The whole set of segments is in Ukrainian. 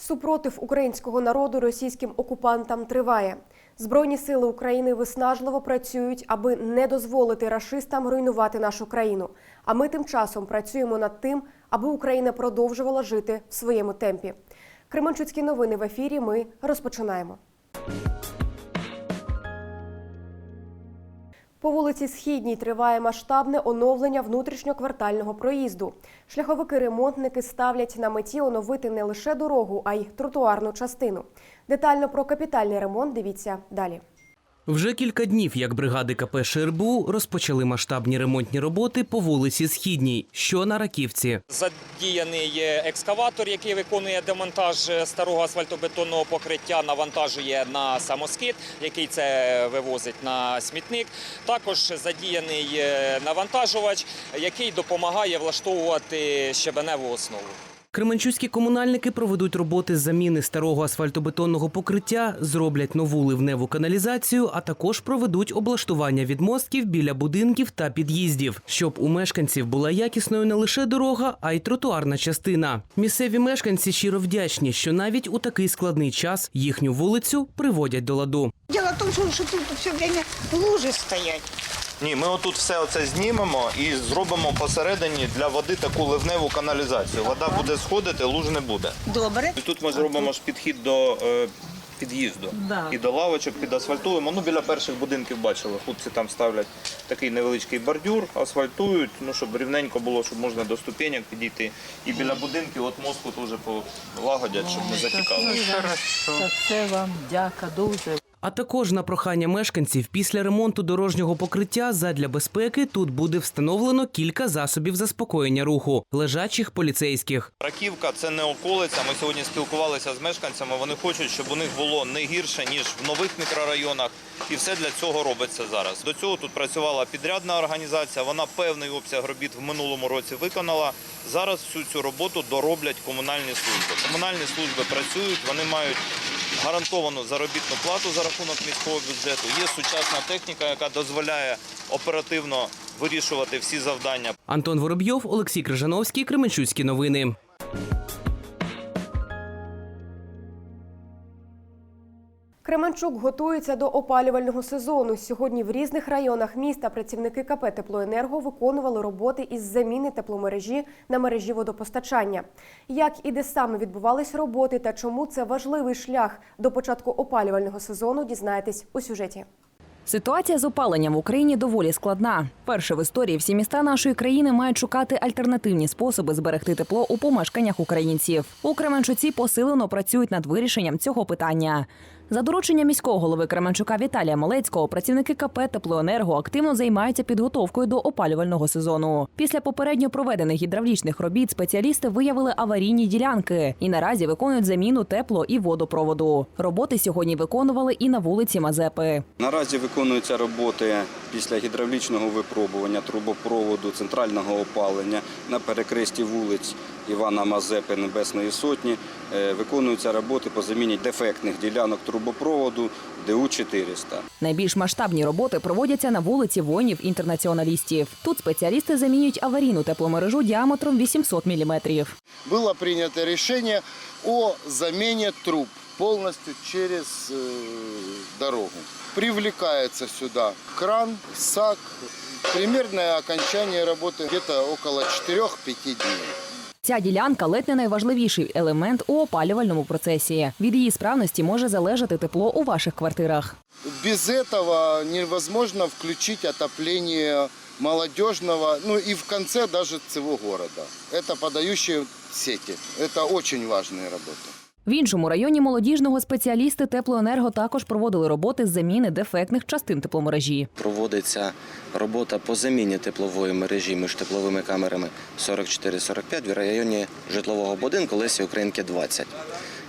Супротив українського народу російським окупантам триває. Збройні сили України виснажливо працюють, аби не дозволити рашистам руйнувати нашу країну. А ми тим часом працюємо над тим, аби Україна продовжувала жити в своєму темпі. Кременчуцькі новини в ефірі. Ми розпочинаємо. По вулиці Східній триває масштабне оновлення внутрішньоквартального проїзду. Шляховики-ремонтники ставлять на меті оновити не лише дорогу, а й тротуарну частину. Детально про капітальний ремонт дивіться далі. Вже кілька днів, як бригади КП ШРБУ розпочали масштабні ремонтні роботи по вулиці Східній, що на Раківці. Задіяний є екскаватор, який виконує демонтаж старого асфальтобетонного покриття, навантажує на самоскид, який це вивозить на смітник. Також задіяний е, навантажувач, який допомагає влаштовувати щебеневу основу. Кременчуцькі комунальники проведуть роботи з заміни старого асфальтобетонного покриття, зроблять нову ливневу каналізацію, а також проведуть облаштування відмостків біля будинків та під'їздів, щоб у мешканців була якісною не лише дорога, а й тротуарна частина. Місцеві мешканці щиро вдячні, що навіть у такий складний час їхню вулицю приводять до ладу. Дело в том, что, что тут все время лужи стоять. Ні, ми отут все оце знімемо і зробимо посередині для води таку ливневу каналізацію. Вода буде сходити, луж не буде. Добре. І тут ми зробимо ж підхід до е, під'їзду. І до лавочок підасфальтуємо. Ну, біля перших будинків бачили. Хлопці там ставлять такий невеличкий бордюр, асфальтують, ну, щоб рівненько було, щоб можна до ступенек підійти. І біля будинків от мозку теж полагодять, щоб не затікало. Та це вам дяка дуже. А також на прохання мешканців після ремонту дорожнього покриття задля безпеки тут буде встановлено кілька засобів заспокоєння руху лежачих поліцейських. Раківка це не околиця. Ми сьогодні спілкувалися з мешканцями. Вони хочуть, щоб у них було не гірше ніж в нових мікрорайонах, і все для цього робиться зараз. До цього тут працювала підрядна організація. Вона певний обсяг робіт в минулому році виконала. Зараз всю цю роботу дороблять комунальні служби. Комунальні служби працюють, вони мають гарантовану заробітну плату за рахунок міського бюджету. Є сучасна техніка, яка дозволяє оперативно вирішувати всі завдання. Антон Воробйов, Олексій Крижановський, Кременчуцькі новини. Кременчук готується до опалювального сезону. Сьогодні в різних районах міста працівники КП «Теплоенерго» виконували роботи із заміни тепломережі на мережі водопостачання. Як і де саме відбувались роботи та чому це важливий шлях до початку опалювального сезону, дізнаєтесь у сюжеті. Ситуація з опаленням в Україні доволі складна. Перше в історії всі міста нашої країни мають шукати альтернативні способи зберегти тепло у помешканнях українців. У Кременчуці посилено працюють над вирішенням цього питання. За дорученням міського голови Кременчука Віталія Малецького, працівники КП «Теплоенерго» активно займаються підготовкою до опалювального сезону. Після попередньо проведених гідравлічних робіт спеціалісти виявили аварійні ділянки і наразі виконують заміну тепло і водопроводу. Роботи сьогодні виконували і на вулиці Мазепи. Наразі виконуються роботи після гідравлічного випробування трубопроводу центрального опалення на перекресті вулиць Івана Мазепи Небесної Сотні. Е, Виконуються роботи по заміні дефектних ділянок трубопроводу ДУ-400. Найбільш масштабні роботи проводяться на вулиці воїнів-інтернаціоналістів. Тут спеціалісти замінюють аварійну тепломережу діаметром 800 міліметрів. было принято решение о замене труб полностью через э, дорогу. Привлекается сюда кран, САК. Примерное окончание работы где-то около 4-5 дней. Ця ділянка ледь не найважливіший елемент у опалювальному процесі. Від її справності може залежати тепло у ваших квартирах. Без этого невозможно включить отопление молодежного, ну и в конце даже всего города. Это подающие сети. Это очень важные работы. В іншому районі молодіжного спеціалісти теплоенерго також проводили роботи з заміни дефектних частин тепломережі. Проводиться робота по заміні теплової мережі між тепловими камерами 44-45 в районі житлового будинку Лесі Українки 20.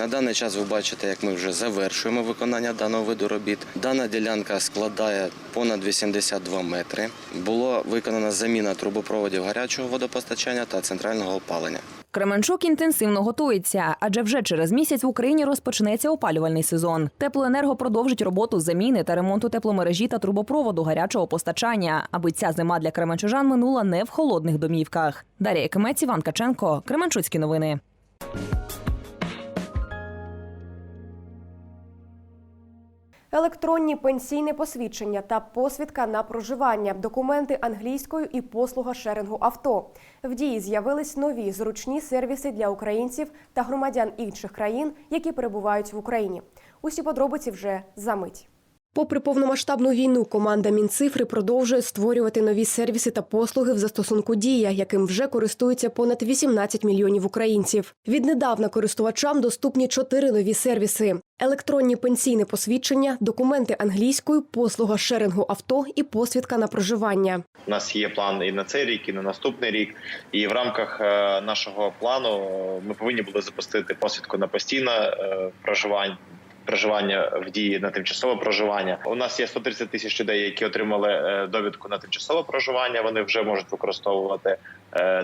На даний час ви бачите, як ми вже завершуємо виконання даного виду робіт. Дана ділянка складає понад 82 метри. Була виконана заміна трубопроводів гарячого водопостачання та центрального опалення. Кременчук інтенсивно готується, адже вже через місяць в Україні розпочнеться опалювальний сезон. Теплоенерго продовжить роботу заміни та ремонту тепломережі та трубопроводу гарячого постачання, аби ця зима для кременчужан минула не в холодних домівках. Дар'я Кимець, Іван Каченко, Кременчуцькі новини. Електронні пенсійне посвідчення та посвідка на проживання, документи англійською і послуга шерингу авто. В дії з'явились нові зручні сервіси для українців та громадян інших країн, які перебувають в Україні. Усі подробиці вже за мить. Попри повномасштабну війну, команда Мінцифри продовжує створювати нові сервіси та послуги в застосунку Дія, яким вже користуються понад 18 мільйонів українців. Віднедавна користувачам доступні чотири нові сервіси: електронні пенсійне посвідчення, документи англійською, послуга шерингу авто і посвідка на проживання. У нас є план і на цей рік, і на наступний рік. І в рамках е, нашого плану е, ми повинні були запустити посвідку на постійне е, проживання. Проживання в дії на тимчасове проживання. У нас є 130 тисяч людей, які отримали е, довідку на тимчасове проживання. Вони вже можуть використовувати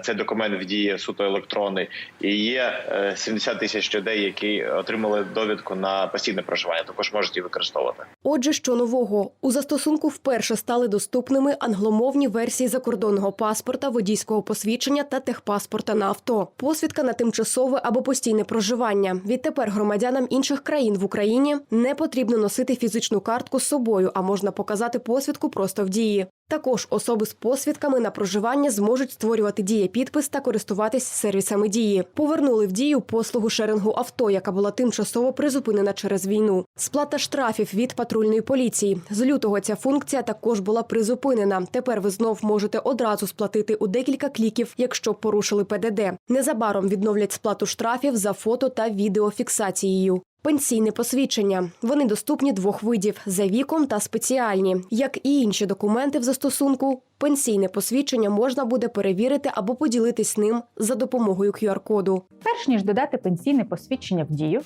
цей документ в дії суто електронний. І є е, 70 тисяч людей, які отримали довідку на постійне проживання. Також можуть її використовувати. Отже, що нового у застосунку вперше стали доступними англомовні версії закордонного паспорта, водійського посвідчення та техпаспорта на авто, посвідка на тимчасове або постійне проживання. Відтепер громадянам інших країн в Україні не потрібно носити фізичну картку з собою, а можна показати посвідку просто в дії. Також особи з посвідками на проживання зможуть створювати дієпідпис та користуватись сервісами дії. Повернули в дію послугу шерингу авто, яка була тимчасово призупинена через війну. Сплата штрафів від патрульної поліції. З лютого ця функція також була призупинена. Тепер ви знов можете одразу сплатити у декілька кліків, якщо порушили ПДД. Незабаром відновлять сплату штрафів за фото та відеофіксацією. Пенсійне посвідчення. Вони доступні двох видів за віком та спеціальні. Як і інші документи в застосунку, пенсійне посвідчення можна буде перевірити або поділитись ним за допомогою QR-коду. Перш ніж додати пенсійне посвідчення в дію,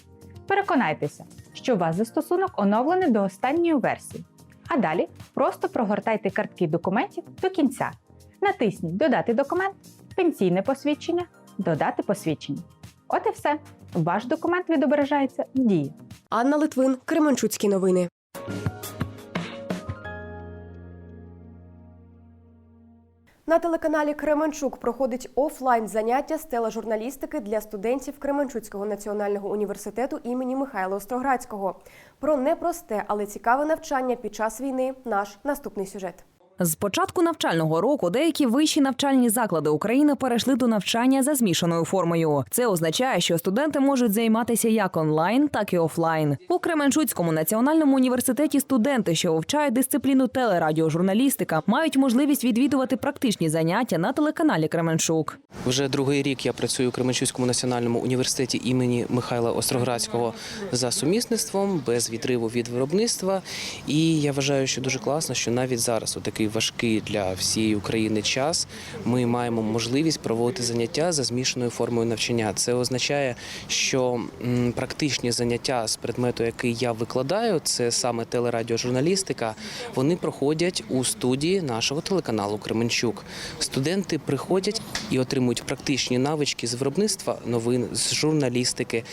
переконайтеся, що у вас застосунок оновлений до останньої версії. А далі просто прогортайте картки документів до кінця. Натисніть Додати документ, пенсійне посвідчення, додати посвідчення. От і все. Ваш документ відображається в дії. Анна Литвин, Кременчуцькі новини. На телеканалі Кременчук проходить офлайн заняття з тележурналістики для студентів Кременчуцького національного університету імені Михайла Остроградського. Про непросте, але цікаве навчання під час війни. Наш наступний сюжет. З початку навчального року деякі вищі навчальні заклади України перейшли до навчання за змішаною формою. Це означає, що студенти можуть займатися як онлайн, так і офлайн. У Кременчуцькому національному університеті студенти, що вивчають дисципліну телерадіожурналістика, мають можливість відвідувати практичні заняття на телеканалі Кременчук. Вже другий рік я працюю у Кременчуцькому національному університеті імені Михайла Остроградського за сумісництвом без відриву від виробництва. І я вважаю, що дуже класно, що навіть зараз у такий важкий для всієї України час ми маємо можливість проводити заняття за змішаною формою навчання. Це означає, що практичні заняття з предмету, який я викладаю, це саме телерадіожурналістика, вони проходять у студії нашого телеканалу Кременчук. Студенти приходять і отримують практичні навички з виробництва новин, з журналістики.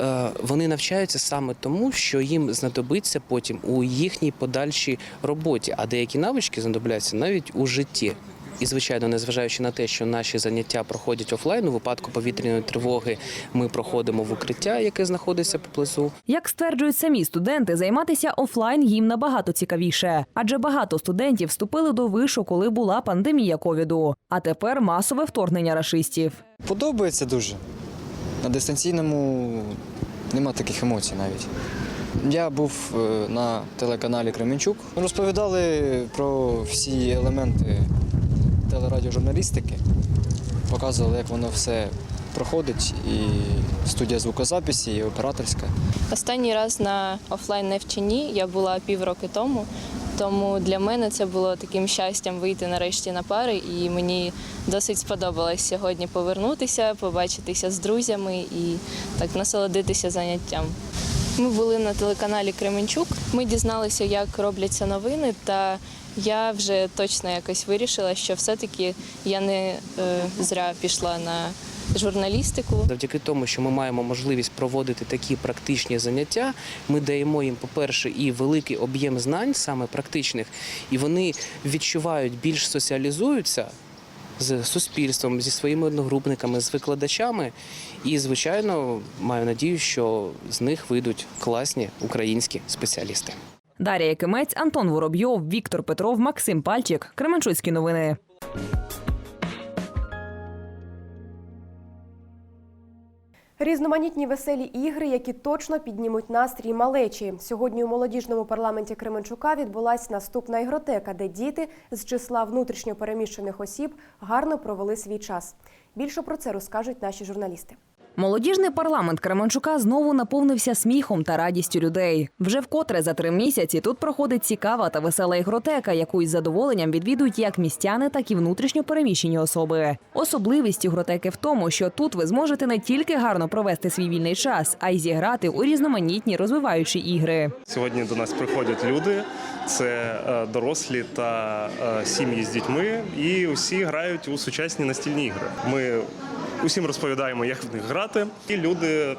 Е, Вони навчаються саме тому, що їм знадобиться потім у їхній подальшій роботі, а деякі навички знадобляться навіть у житті. І, звичайно, незважаючи на те, що наші заняття проходять офлайн, у випадку повітряної тривоги ми проходимо в укриття, яке знаходиться поблизу. Як стверджують самі студенти, займатися офлайн їм набагато цікавіше, адже багато студентів вступили до вишу, коли була пандемія ковіду. А тепер масове вторгнення рашистів. Подобається дуже. На дистанційному нема таких емоцій навіть. Я був е, на телеканалі Кременчук. Розповідали про всі елементи телерадіожурналістики, показували, як воно все проходить, і студія звукозаписі, і операторська. Останній раз на офлайн навчанні я була півроки тому, тому для мене це було таким щастям вийти нарешті на пари, і мені досить сподобалось сьогодні повернутися, побачитися з друзями і так насолодитися заняттям. Ми були на телеканалі Кременчук. Ми дізналися, як робляться новини, та я вже точно якось вирішила, що все-таки я не е, зря пішла на журналістику. Завдяки тому, що ми маємо можливість проводити такі практичні заняття, ми даємо їм, по-перше, і великий об'єм знань, саме практичних, і вони відчувають більш соціалізуються. З суспільством, зі своїми одногрупниками, з викладачами, і звичайно маю надію, що з них вийдуть класні українські спеціалісти. Дар'я Якимець, Антон Воробйов, Віктор Петров, Максим Пальчик. Кременчуцькі новини. Різноманітні веселі ігри, які точно піднімуть настрій малечі. Сьогодні у молодіжному парламенті Кременчука відбулася наступна ігротека, де діти з числа внутрішньо переміщених осіб гарно провели свій час. Більше про це розкажуть наші журналісти. Молодіжний парламент Кременчука знову наповнився сміхом та радістю людей. Вже вкотре за три місяці тут проходить цікава та весела ігротека, яку із задоволенням відвідують як містяни, так і внутрішньо переміщені особи. Особливість ігротеки в тому, що тут ви зможете не тільки гарно провести свій вільний час, а й зіграти у різноманітні розвиваючі ігри. Сьогодні до нас приходять люди, це е, дорослі та е, сім'ї з дітьми, і усі грають у сучасні настільні ігри. Ми усім розповідаємо, як в них грати, і люди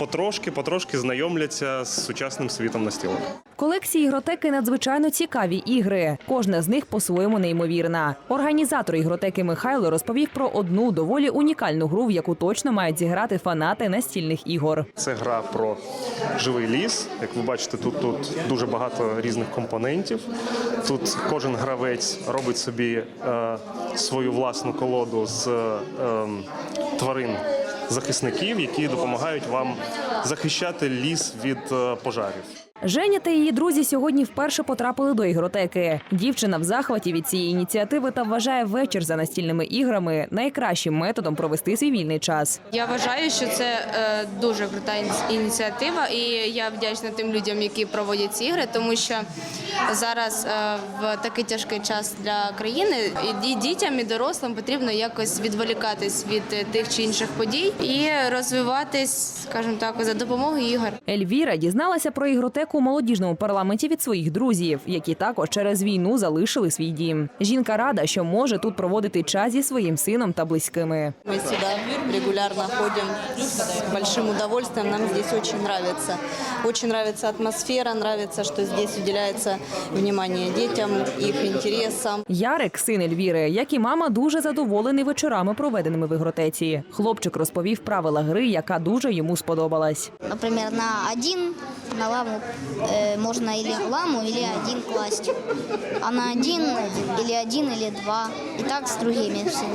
потрошки, потрошки знайомляться з сучасним світом настілок. В колекції ігротеки надзвичайно цікаві ігри. Кожна з них по-своєму неймовірна. Організатор ігротеки Михайло розповів про одну доволі унікальну гру, в яку точно мають зіграти фанати настільних ігор. Це гра про живий ліс. Як ви бачите, тут, тут дуже багато різних компонентів. Тут кожен гравець робить собі е, свою власну колоду з е, ем, тварин захисників, які допомагають вам захищати ліс від е, пожарів. Женя та її друзі сьогодні вперше потрапили до ігротеки. Дівчина в захваті від цієї ініціативи та вважає вечір за настільними іграми найкращим методом провести свій вільний час. Я вважаю, що це е, дуже крута ініціатива, і я вдячна тим людям, які проводять ці ігри, тому що зараз е, в такий тяжкий час для країни і дітям, і дорослим потрібно якось відволікатись від тих чи інших подій і розвиватись, скажімо так, за допомогою ігор. Ельвіра дізналася про ігротеку у молодіжному парламенті від своїх друзів, які також через війну залишили свій дім. Жінка рада, що може тут проводити час зі своїм сином та близькими. Мы сюда регулярно ходим с большим удовольствием. Нам здесь очень нравится. Очень нравится атмосфера, нравится, что здесь уделяется внимание детям, их интересам. Ярик, син Ельвіри, як і мама, дуже задоволений вечорами, проведеними в ігротеці. Хлопчик розповів правила гри, яка дуже йому сподобалась. Например, на один на ламу э, можно или ламу, или один класть. А на один или один, или два. И так с другими всеми.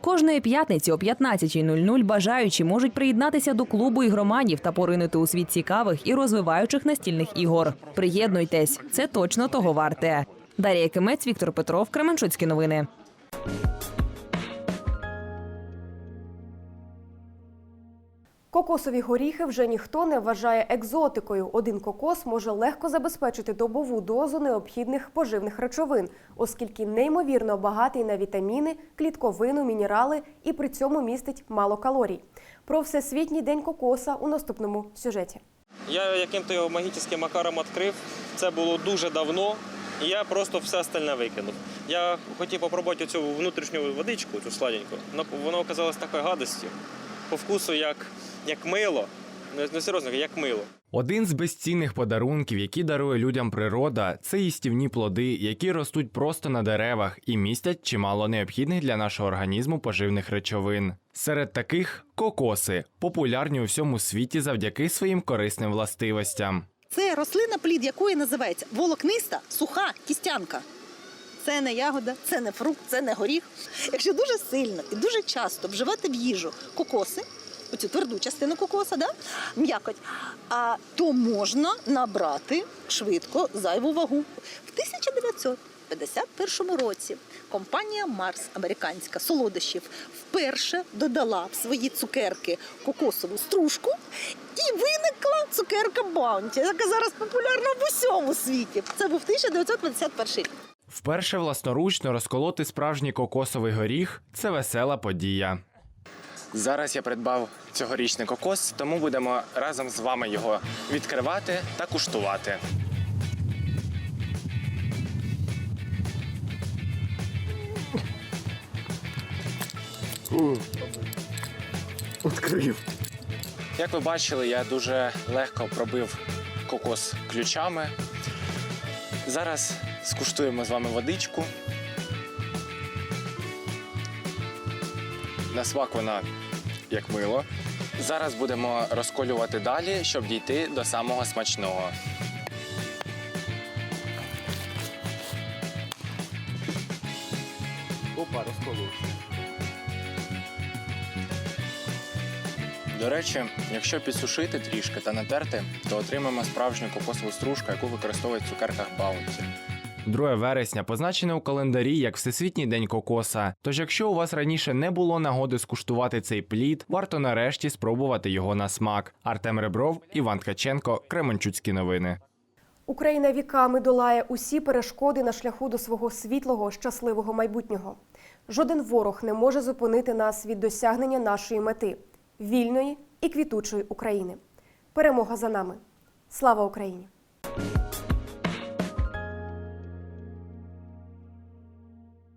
Кожної п'ятниці о 15.00 бажаючі можуть приєднатися до клубу ігроманів та поринути у світ цікавих і розвиваючих настільних ігор. Приєднуйтесь, це точно того варте. Дар'я Кимець, Віктор Петров, Кременчуцькі новини. Кокосові горіхи вже ніхто не вважає екзотикою. Один кокос може легко забезпечити добову дозу необхідних поживних речовин, оскільки неймовірно багатий на вітаміни, клітковину, мінерали і при цьому містить мало калорій. Про всесвітній день кокоса у наступному сюжеті. Я яким-то його магічним макаром відкрив. Це було дуже давно, і я просто все остальне викинув. Я хотів попробувати цю внутрішню водичку, цю сладеньку, воно оказалось такою гадостю. По вкусу як, як мило. Ну, ну серйозно, як мило. Один з безцінних подарунків, які дарує людям природа, це їстівні плоди, які ростуть просто на деревах і містять чимало необхідних для нашого організму поживних речовин. Серед таких кокоси, популярні у всьому світі завдяки своїм корисним властивостям. Це рослина, плід якої називається волокниста суха кістянка. Це не ягода, це не фрукт, це не горіх. Якщо дуже сильно і дуже часто вживати в їжу кокоси, оцю тверду частину кокоса, да? м'якоть, то можна набрати швидко зайву вагу. В 1951 році компанія Марс, американська солодощів, вперше додала в свої цукерки кокосову стружку і виникла цукерка Баунті, яка зараз популярна в усьому світі. Це був 1951 рік. Вперше власноручно розколоти справжній кокосовий горіх це весела подія. Зараз я придбав цьогорічний кокос, тому будемо разом з вами його відкривати та куштувати. Відкрив. Як ви бачили, я дуже легко пробив кокос ключами. Зараз скуштуємо з вами водичку. На смак вона як мило. Зараз будемо розколювати далі, щоб дійти до самого смачного. Опа, розколувався. До речі, якщо підсушити трішки та натерти, то отримаємо справжню кокосову стружку, яку використовують в цукерках баунті. 2 вересня позначене у календарі як Всесвітній день кокоса. Тож, якщо у вас раніше не було нагоди скуштувати цей плід, варто нарешті спробувати його на смак. Артем Ребров, Іван Ткаченко, Кременчуцькі новини. Україна віками долає усі перешкоди на шляху до свого світлого, щасливого майбутнього. Жоден ворог не може зупинити нас від досягнення нашої мети вільної і квітучої України. Перемога за нами. Слава Україні!